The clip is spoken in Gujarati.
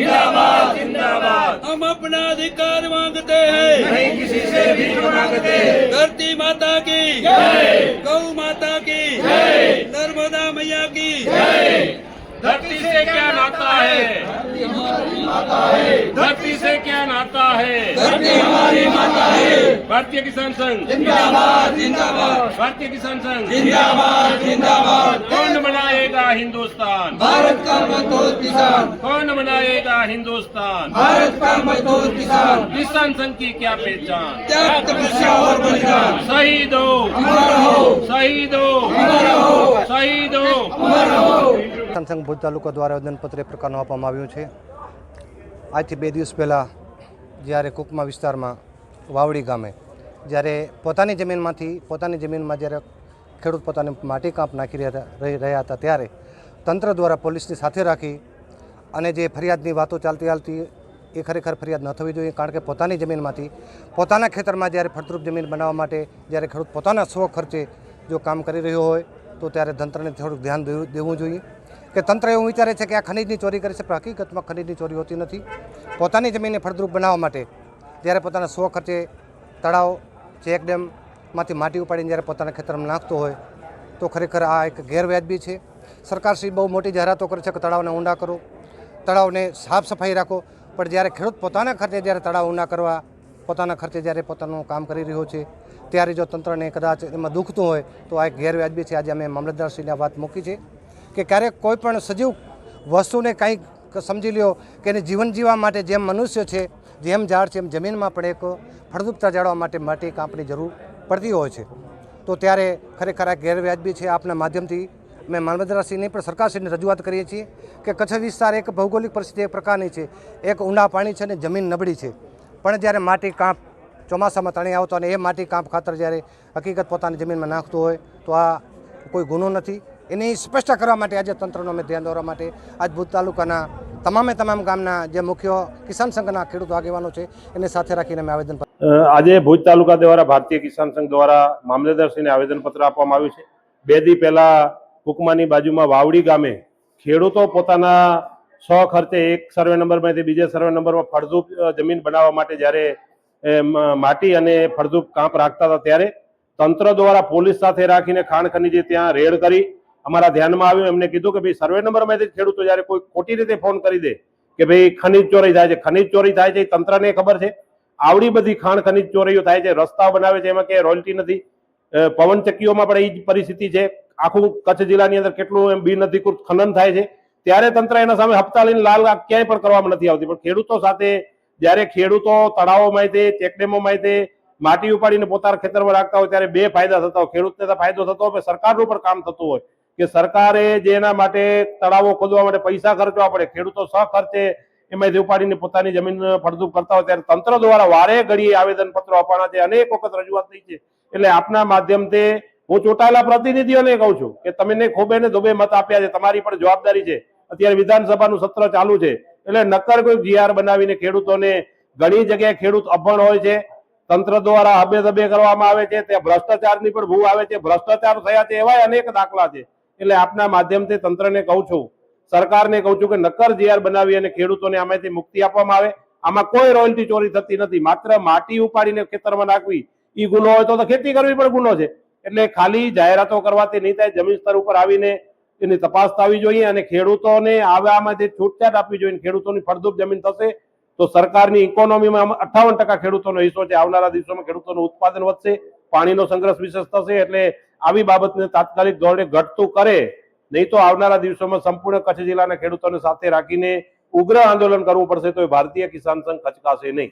जिंदाबाद जिंदाबाद हम अपना अधिकार मांगते हैं नहीं किसी से भीख मांगते धरती माता की जय गौ माता की जय नर्मदा मैया की धरती से क्या नाता है हमारी माता है धरती से क्या नाता है? धरती हमारी माता है। भारतीय किसान संघ। जिंदाबाद जिंदाबाद। भारतीय किसान संघ। जिंदाबाद जिंदाबाद। कौन बनाएगा हिंदुस्तान? भारत का मजदूर किसान। कौन बनाएगा हिंदुस्तान? भारत का मजदूर किसान। किसान संघ की क्या पहचान? तपस्या और बलिदान? शहीद। हो सही दो शहीद हो शहीद। हो સંઘ ભુજ તાલુકા દ્વારા આવેદનપત્ર એ પ્રકારનું આપવામાં આવ્યું છે. આજથી બે દિવસ પહેલાં જ્યારે કુકમા વિસ્તારમાં વાવડી ગામે જ્યારે પોતાની જમીનમાંથી, પોતાની જમીનમાં જ્યારે ખેડૂત પોતાની માટી કાંપ નાખી રહ્યા હતા ત્યારે તંત્ર દ્વારા પોલીસની સાથે રાખી અને જે ફરિયાદની વાતો ચાલતી ચાલતી એ ખરેખર ફરિયાદ ન થવી જોઈએ કારણ કે પોતાની જમીનમાંથી, પોતાના ખેતરમાં જ્યારે ફળદ્રુપ જમીન બનાવવા માટે જ્યારે ખેડૂત પોતાના સ્વ ખર્ચે જો કામ કરી રહ્યો હોય તો ત્યારે તંત્રને થોડુંક ધ્યાન દેવું જોઈએ. કે તંત્ર એવું વિચારે છે કે આ ખનીજની ચોરી કરે છે, પણ હકીકતમાં ખનીજની ચોરી હોતી નથી. પોતાની જમીનને ફળદ્રુપ બનાવવા માટે જ્યારે પોતાના સ્વ ખર્ચે તળાવ, ચેક ડેમમાંથી માટી ઉપાડીને જ્યારે પોતાના ખેતરમાં નાખતો હોય, તો ખરેખર આ એક ગેરવ્યાજબી છે. સરકારશ્રી બહુ મોટી જાહેરાતો કરે છે કે તળાવને ઊંડા કરો, તળાવને સાફ સફાઈ રાખો, પણ જ્યારે ખેડૂત પોતાના ખર્ચે જ્યારે તળાવ ઊંડા કરવા, પોતાના ખર્ચે જ્યારે પોતાનું કામ કરી રહ્યો છે, ત્યારે જો તંત્રને કદાચ એમાં દુખતું હોય, તો આ એક ગેરવ્યાજબી છે. આજે અમે મામલતદારશ્રીને વાત મૂકી છે. કે ક્યારેક કોઈ પણ સજીવ વસ્તુને કંઈક સમજી લ્યો કે એને જીવન જીવવા માટે જેમ મનુષ્ય છે, જેમ ઝાડ છે, એમ જમીનમાં પણ એક ફળદ્રુપતા જાળવવા માટે માટી કાંપની જરૂર પડતી હોય છે. તો ત્યારે ખરેખર આ ગેરવ્યાજબી છે આપના માધ્યમથી મેં મામલતદારશ્રીને પણ સરકારશ્રીને રજૂઆત કરીએ છીએ કે કચ્છ વિસ્તાર એક ભૌગોલિક પરિસ્થિતિ એક પ્રકારની છે. એક ઊંડા પાણી છે અને જમીન નબળી છે. પણ જ્યારે માટી કાંપ ચોમાસામાં તણી આવતો અને એ માટી કાંપ ખાતર જ્યારે હકીકત પોતાની જમીનમાં નાખતું હોય તો આ કોઈ ગુનો નથી. એની સ્પષ્ટતા કરવા માટે આજે તંત્રનો અમે ધ્યાન દોરવા માટે આજ ભૂત તાલુકાના તમામે તમામ ગામના જે મુખ્ય કિસાન સંઘના ખેડૂત આગેવાનો છે, એને સાથે રાખીને અમે આવેદન આજે ભુજ તાલુકા દ્વારા ભારતીય કિસાન સંઘ દ્વારા મામલેદારશ્રીને આવેદનપત્ર આપવામાં આવ્યું છે. બે દી પહેલા કુકમાની બાજુમાં વાવડી ગામે ખેડૂતો પોતાના સો ખર્ચે એક સર્વે નંબરમાંથી બીજા સર્વે નંબરમાં ફળદ્રુપ જમીન બનાવવા માટે જ્યારે માટી અને ફળદ્રુપ કાંપ રાખતા હતા ત્યારે તંત્ર દ્વારા પોલીસ સાથે રાખીને ખાણ ખનીજે ત્યાં રેડ કરી અમારા ધ્યાનમાં આવ્યું, એમને કીધું કે ભાઈ સર્વે નંબરમાંથી ખેડૂતો જ્યારે કોઈ ખોટી રીતે ફોન કરી દે કે ભાઈ ખનીજ ચોરી થાય છે, ખનીજ ચોરી થાય છે એ તંત્રને ખબર છે. આવડી બધી ખાણ ખનીજ ચોરીઓ થાય છે, રસ્તાઓ બનાવે છે, એમાં કે રોયલ્ટી નથી. પવનચક્કીઓમાં પવન ચક્કીઓમાં પણ એ જ પરિસ્થિતિ છે. આખું કચ્છ જિલ્લાની અંદર કેટલું એમ બિનઅધિકૃત ખનન થાય છે. ત્યારે તંત્ર એના સામે હપ્તા લઈને લાલ ક્યાંય પણ કરવામાં નથી આવતી. પણ ખેડૂતો સાથે જ્યારે ખેડૂતો તળાવોમાંથી ચેકડેમોમાંથી માટી ઉપાડીને પોતાના ખેતરમાં રાખતા હોય ત્યારે બે ફાયદા થતા હોય. ખેડૂતને તો ફાયદો થતો હોય સરકારનું પણ કામ થતું હોય. કે સરકારે જેના માટે તળાવો ખોદવા માટે પૈસા ખર્ચવા પડે, ખેડૂતો સ ખર્ચે એમાંથી ઉપાડીને પોતાની જમીન ફળદ્રુપ કરતા હોય ત્યારે તંત્ર દ્વારા વારે ઘડીએ આવેદન પત્રો આપવાના છે. અનેક વખત રજૂઆત થઈ છે. એટલે આપના માધ્યમથી હું ચૂંટાયેલા પ્રતિનિધિઓને કહું છું કે તમને ખોબે ને ધોબે મત આપ્યા છે. તમારી પણ જવાબદારી છે. અત્યારે વિધાનસભાનું સત્ર ચાલુ છે. એટલે નક્કર કોઈ જીઆર બનાવીને ખેડૂતોને ઘણી જગ્યાએ ખેડૂત અભણ હોય છે. તંત્ર દ્વારા હબે ધબે કરવામાં આવે છે. ત્યાં ભ્રષ્ટાચારની પણ ભૂ આવે છે. ભ્રષ્ટાચાર થયા છે એવા અનેક દાખલા છે. એટલે આપના માધ્યમથી તંત્રને કહું છું, સરકારને કહું છું કે નક્કર જીઆર બનાવી અને ખેડૂતોને આમાંથી મુક્તિ આપવામાં આવે. આમાં કોઈ રોયલ્ટી ચોરી થતી નથી. માત્ર માટી ઉપાડીને ખેતરમાં નાખવી. એ ગુનો હોય તો ખેતી કરવી પણ ગુનો છે. એટલે ખાલી જાહેરાતો કરવાથી નહીં થાય. જમીન સ્તર ઉપર આવીને એની તપાસ થવી જોઈએ અને ખેડૂતોને આમાંથી છૂટછાટ આપવી જોઈએ ખેડૂતોની ફળદ્રુપ જમીન થશે, તો સરકારની ઇકોનોમીમાં અઠાવન ટકા ખેડૂતોનો હિસ્સો છે. આવનારા દિવસોમાં ખેડૂતોનું ઉત્પાદન વધશે, પાણીનો સંગ્રહ વિશેષ થશે. એટલે આવી બાબતને તાત્કાલિક ધોરણે ઘટતું કરે, નહીં તો આવનારા દિવસોમાં સંપૂર્ણ કચ્છ જિલ્લાના ખેડૂતોને સાથે રાખીને ઉગ્ર આંદોલન કરવું પડશે તો એ ભારતીય કિસાન સંઘ ખચકાશે નહીં.